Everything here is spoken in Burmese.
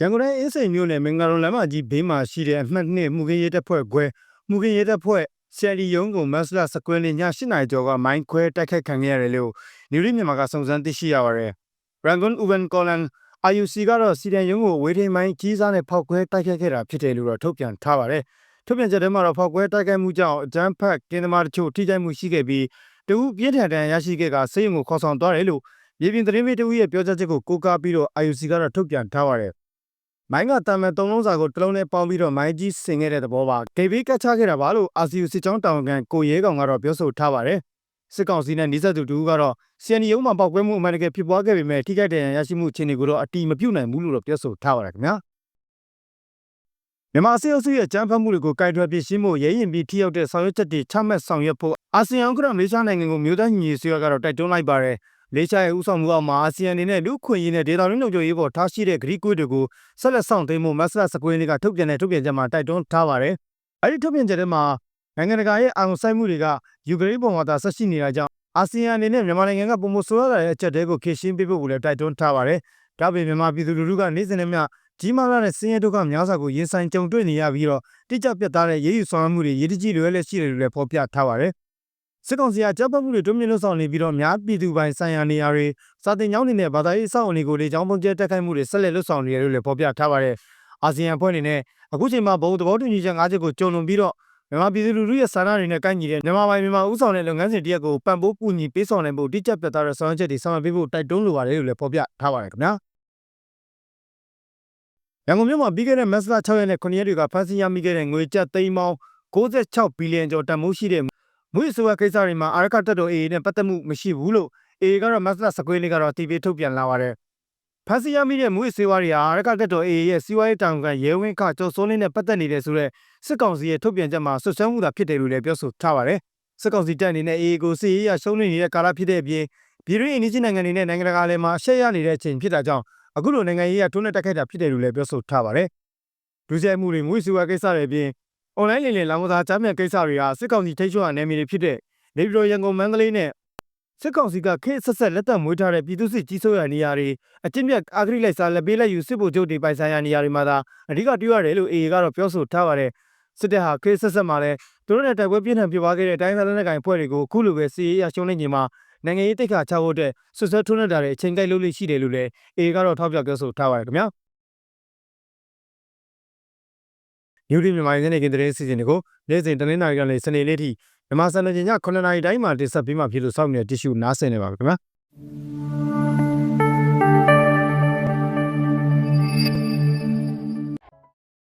ရန်ကုန်တိုင်းအင်းစိန်မြို့နယ်မင်္ဂလာလမ်းမကြီးဘေးမှာရှိတဲ့အမှတ်2မှုခင်းရဲတပ်ဖွဲ့ခွဲမှုခင်းရဲတပ်ဖွဲ့ဆယ်ဒီယုံကိုမတ်စလာစကွဲနေ့ည8နာရီကျော်ကမိုင်းခွဲတိုက်ခိုက်ခံခဲ့ရတယ်လို့နေရီမြန်မာကစုံစမ်းသိရှိရပါတယ်။ Rangoon Uban Kolan IUC ကတော့စီဒန်ယုံကိုဝေထိန်မိုင်းကြီးစားနဲ့ဖောက်ခွဲတိုက်ခိုက်ခဲ့တာဖြစ်တယ်လို့တော့ထုတ်ပြန်ထားပါတယ်။ထုတ်ပြန်ချက်ထဲမှာတော့ဖောက်ခွဲတိုက်ခိုက်မှုကြောင့်အကြမ်းဖက်ကင်းသမားတချို့ထိခိုက်မှုရှိခဲ့ပြီးတဦးပြင်းထန်ဒဏ်ရာရရှိခဲ့ကဆေးရုံကိုခေါ်ဆောင်သွားတယ်လို့မြေပြင်သတင်းပေးတဦးရဲ့ပြောကြားချက်ကိုကိုးကားပြီးတော့ IUC ကတော့ထုတ်ပြန်ထားပါတယ်။ မိုင်းကတာမန်သုံးလုံးစာကိုတစ်လုံးနဲ့ပေါင်းပြီးတော့မိုင်းကြီးဆင်ခဲ့တဲ့သဘောပါ။ကေဘီကတ်ချခဲ့တာပါလို့ RCU စစ်ကြောင်းတာဝန်ခံကိုရဲကောင်ကတော့ပြောဆိုထားပါတယ်။စစ်ကောင်စီနဲ့နှိစက်သူတူကတော့ CNY ရုံးမှာပောက်ကွဲမှုအမှန်တကယ်ဖြစ်ပွားခဲ့ပေမဲ့ထိခိုက်ဒဏ်ရာရရှိမှုအခြေအနေကိုတော့အတိမပြုတ်နိုင်ဘူးလို့တော့ပြောဆိုထားပါတယ်ခင်ဗျာ။မြန်မာစစ်အုပ်စုရဲ့ကြမ်းဖက်မှုတွေကိုကိုင်တွယ်ပြရှင်းဖို့ရဲရင်ပြီးထိရောက်တဲ့ဆောင်ရွက်ချက်တွေချမှတ်ဆောင်ရွက်ဖို့အာဆီယံဥက္ကဋ္ဌမလေးရှားနိုင်ငံကိုမြို့သားညီညီဆွေးကတော့တိုက်တွန်းလိုက်ပါတယ်။ လေးရှားရဲ့ဥဆောင်မှုအောက်မှာအာဆီယံအနေနဲ့လူခွင့်ရေးနဲ့ဒေသတွင်းလုံခြုံရေးပေါ်ထားရှိတဲ့ဂရီကွေးတွေကိုဆက်လက်ဆောင်သိမ်းဖို့မတ်စလစကွင်းလေးကထုတ်ပြန်တဲ့ထုတ်ပြန်ချက်မှာတိုက်တွန်းထားပါတယ်။အဲဒီထုတ်ပြန်ချက်ထဲမှာနိုင်ငံတကာရဲ့အာရုံစိုက်မှုတွေကယူကရိန်းပေါ်မှာသာဆက်ရှိနေတာကြောင့်အာဆီယံအနေနဲ့မြန်မာနိုင်ငံကပုံမဆိုးရတဲ့အချက်တွေကိုခေရှင်းပေးဖို့ကိုလည်းတိုက်တွန်းထားပါတယ်။ဒါ့အပြင်မြန်မာပြည်သူလူထုကနေ့စဉ်နဲ့မျှကြီးမားလာတဲ့စင်းရဲဒုက္ခများစွာကိုရင်ဆိုင်ကြုံတွေ့နေရပြီးတော့တိကျပြတ်သားတဲ့ရေးယူဆောင်ရွက်မှုတွေရည်တကြီးလွယ်လက်ရှိတယ်လို့လည်းဖော်ပြထားပါတယ်။ စစ်ကောင်စီကတပ်ပတ်မှုတွေတွင်းမြင့်လို့ဆောင်နေပြီးတော့များပြည်သူပိုင်ဆိုင်ရာနေရာတွေစာတင်ကျောင်းတွေနဲ့ဘာသာရေးအဆောက်အအုံတွေကိုလေကြောင်းပုံကျဲတက်ခိုက်မှုတွေဆက်လက်လှုပ်ဆောင်နေတယ်လို့လည်းဖော်ပြထားပါတယ်။အာဆီယံအဖွဲ့အနေနဲ့အခုချိန်မှာဘုံသဘောတူညီချက်၅ချက်ကိုကြုံလွန်ပြီးတော့မြန်မာပြည်သူလူထုရဲ့ဆန္ဒတွေနဲ့ကိုက်ညီတဲ့မြန်မာပိုင်းမြန်မာဥဆောင်တဲ့လုပ်ငန်းစဉ်တရက်ကိုပံ့ပိုးကူညီပေးဆောင်နိုင်ဖို့တိကျပြတ်သားတဲ့ဆောင်ရွက်ချက်တွေဆောင်ရွက်ပေးဖို့တိုက်တွန်းလိုပါတယ်လို့လည်းဖော်ပြထားပါတယ်ခင်ဗျာ။ရန်ကုန်မြို့မှာပြီးခဲ့တဲ့မတ်လ6ရက်နဲ့9ရက်တွေကဖမ်းဆီးရမိခဲ့တဲ့ငွေကျပ်သိန်းပေါင်း66ဘီလီယံကျော်တန်ဖိုးရှိတဲ့ ငွေဆိုရကိစ္စတွေမှာအာရခတက်တော် AA နဲ့ပတ်သက်မှုမရှိဘူးလို့ AA ကတော့မတ်လ19ရက်နေ့ကတော့တီဗီထုတ်ပြန်လာပါတယ်။ဖမ်းဆီးရမိတဲ့ငွေစေဝါတွေဟာအာရခတက်တော် AA ရဲ့စီးပွားရေးတောင်ခံရဲဝင်းခကျော်စိုးလင်းနဲ့ပတ်သက်နေတယ်ဆိုတော့စစ်ကောင်စီရဲ့ထုတ်ပြန်ချက်မှာဆွဆွဲမှုသာဖြစ်တယ်လို့လည်းပြောဆိုထားပါတယ်။စစ်ကောင်စီတပ်အနေနဲ့ AA ကိုစစ်ရေးရရှုံးနေနေတဲ့ကာလဖြစ်တဲ့အပြင်ပြည်တွင်းအင်ဒီဂျင်နိုင်ငံတွေနဲ့နိုင်ငံတကာလည်းမှာအရှက်ရနေတဲ့အချိန်ဖြစ်တာကြောင့်အခုလိုနိုင်ငံရေးကတွန်းနဲ့တက်ခိုက်တာဖြစ်တယ်လို့လည်းပြောဆိုထားပါတယ်။ဒုစရိုက်မှုတွေငွေစီဝါကိစ္စတွေအပြင် အွန်လိုင်းလင်လင်လောင်ကစားကြားမြတ်ကိစ္စတွေဟာစစ်ကောင်စီထိတ်ချုပ်ရနယ်မြေတွေဖြစ်တဲ့နေပြည်တော်ရန်ကုန်မန္တလေးနဲ့စစ်ကောင်စီကခေတ်ဆက်ဆက်လက်သက်မွေးထားတဲ့ပြည်သူစစ်ကြီးစိုးရနေရာတွေအကျင့်မြတ်အာဂရိလိုက်စားလက်ပေးလက်ယူစစ်ဗိုလ်ချုပ်တွေပိုင်ဆိုင်ရာနေရာတွေမှာသာအဓိကတွေ့ရတယ်လို့ AA ကတော့ပြောဆိုထားပါတယ်စစ်တပ်ဟာခေတ်ဆက်ဆက်မှာလည်းသူတို့နဲ့တိုက်ပွဲပြင်းထန်ပြပွားခဲ့တဲ့တိုင်းသားလက်နက်ကိုင်ဖွဲ့တွေကိုအခုလိုပဲစီရေးရရှုံးနေချိန်မှာနိုင်ငံရေးတိတ်ခါချဖို့အတွက်ဆွဆွဲထွန်းနေတာတွေအချိန်ကိုက်လို့ရှိတယ်လို့လည်း AA ကတော့ထောက်ပြပြောဆိုထားပါတယ်ခင်ဗျာ 뉴딜မြန်မာနိုင်ငံရဲ့သတင်းစီစဉ်တွေကိုနေ့စဉ်တနင်္လာရီကနေစနေနေ့ထိမြန်မာစံတော်ချိန်ည9:00နာရီတိုင်းမှာတင်ဆက်ပေးမှာဖြစ်လို့စောင့်နေတဲ့တ िश ူနားဆင်နေပါခင်ဗျာ